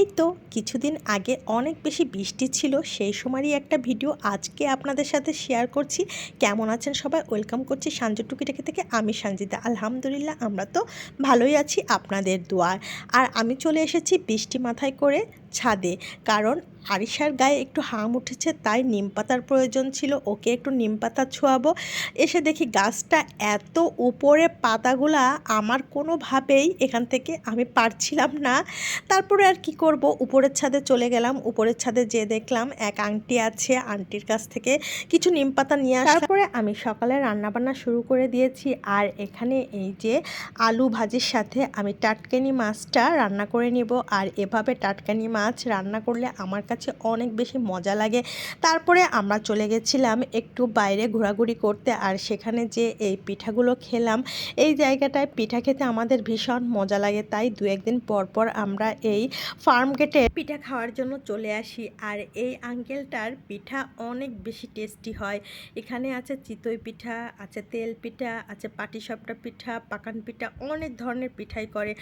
এই তো কিছুদিন আগে অনেক বেশি বৃষ্টি ছিল, সেই সময়েরই একটা ভিডিও আজকে আপনাদের সাথে শেয়ার করছি। কেমন আছেন সবাই? ওয়েলকাম করছি সাঞ্জু টুকিটাকি থেকে, আমি সানজিদা। আলহামদুলিল্লাহ, আমরা তো ভালোই আছি আপনাদের দোয়ার আর আমি চলে এসেছি বৃষ্টি মাথায় করে ছাদে। কারণ আরিশার গায়ে একটু হাম উঠেছে, তাই নিম পাতার প্রয়োজন ছিল, ওকে একটু নিম পাতা ছোঁয়াবো। এসে দেখি গাছটা এত উপরে, পাতাগুলা আমার কোনোভাবেই এখান থেকে আমি পারছিলাম না। তারপরে আর কি করব? উপরের ছাদে চলে গেলাম, উপরের ছাদে যেয়ে দেখলাম এক আংটি আছে, আন্টির কাছ থেকে কিছু নিম পাতা নিয়ে আসার তারপরে আমি সকালে রান্নাবান্না শুরু করে দিয়েছি, আর এখানে এই যে আলু ভাজির সাথে আমি টাটকানি মাছটা রান্না করে নিব, আর এভাবে টাটকানি মাছ রান্না করলে আমার কাছে অনেক বেশি মজা লাগে। তারপরে আমরা চলে গেছিলাম একটু বাইরে ঘোরাঘুরি করতে আর সেখানে যে এই পিঠাগুলো খেলাম, এই জায়গাটায় পিঠা খেতে আমাদের ভীষণ মজা লাগে। তাই দু একদিন পর পর আমরা এই ফার্ম গেটে পিঠা খাওয়ার জন্য চলে আসি আর এই আঙ্কেলটার পিঠা অনেক বেশি টেস্টি হয়। এখানে আছে চিতই পিঠা, আছে তেল পিঠা, আছে পাটিসাপটা পিঠা, পাকান পিঠা, অনেক ধরনের পিঠাই করে।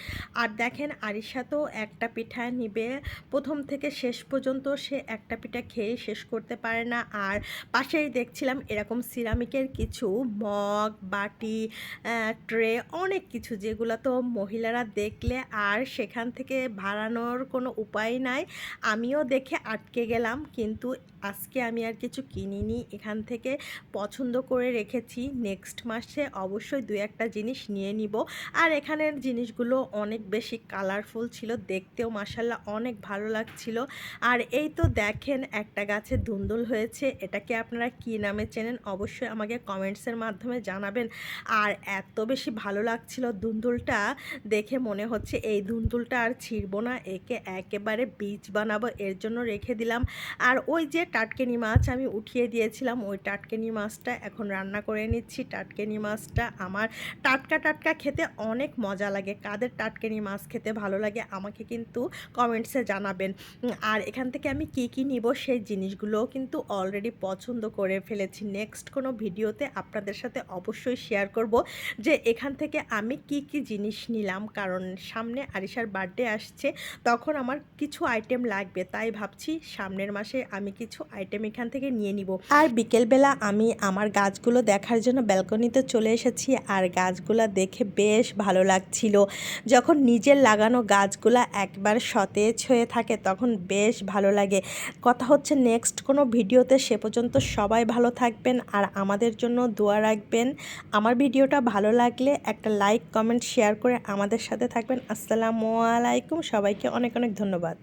আর দেখেন আরিশা তো একটা পিঠা নিবে প্রথম থেকে শেষ পর্যন্ত সে একটা পিঠা খেয়ে শেষ করতে পারে না। আর পাশেই দেখছিলাম এরকম সিরামিকের কিছু মগ, বাটি ট্রে অনেক কিছু যেগুলো তো মহিলারা দেখলে আর সেখান থেকে ভাড়ানোর কোনো উপায় নাই। আমিও দেখে আটকে গেলাম, কিন্তু আজকে আমি আর কিছু কিনিনি। এখান থেকে পছন্দ করে রেখেছি। নেক্সট মাসে অবশ্যই দু একটা জিনিস নিয়ে নিব। আর এখানের জিনিসগুলো অনেক বেশি কালারফুল ছিল। দেখতেও মাসাল্লাহ অনেক ভালো লাগছিল। আর এই তো দেখেন একটা গাছে ধুন্দুল হয়েছে, এটাকে আপনারা কি নামে চেনেন অবশ্যই আমাকে কমেন্টসের মাধ্যমে জানাবেন। আর এত বেশি ভালো লাগছিল ধুন্দুলটা দেখে মনে হচ্ছে এই ধুন্দুলটা আর ছিঁড়ব না, একে একেবারে বীজ বানাবো, এর জন্য রেখে দিলাম। আর ওই যে টাটকেনি মাছ আমি উঠিয়ে দিয়েছিলাম, ওই টাটকেনি মাছটা এখন রান্না করে নিচ্ছি। টাটকেনি মাছটা আমার টাটকা টাটকা খেতে অনেক মজা লাগে, কাদের টাটকেনি মাছ খেতে ভালো লাগে আমাকে কিন্তু কমেন্টসে জানাবেন আর এখান থেকে আমি কি কি নিব সেই জিনিসগুলোও কিন্তু অলরেডি পছন্দ করে ফেলেছি। নেক্সট কোনো ভিডিওতে আপনাদের সাথে অবশ্যই শেয়ার করব যে এখান থেকে আমি কি কি জিনিস নিলাম। কারণ সামনে আরিশার বার্থডে আসছে, তখন আমার কিছু আইটেম লাগবে। তাই ভাবছি সামনের মাসে আমি কিছু আইটেম এখান থেকে নিয়ে নিব। আর বিকেলবেলা আমি আমার গাছগুলো দেখার জন্য ব্যালকনিতে চলে এসেছি। আর গাছগুলো দেখে বেশ ভালো লাগছিল। যখন নিজের লাগানো গাছগুলো একবার সতেজ হয়ে থাকে তখন বেশ ভালো লাগে। কথা হচ্ছে নেক্সট কোনো ভিডিওতে সে পর্যন্ত সবাই ভালো থাকবেন আর আমাদের জন্য দোয়া রাখবেন। আমার ভিডিওটা ভালো লাগলে একটা লাইক কমেন্ট শেয়ার করে আমাদের সাথে থাকবেন। আসসালামু আলাইকুম, সবাইকে অনেক অনেক ধন্যবাদ।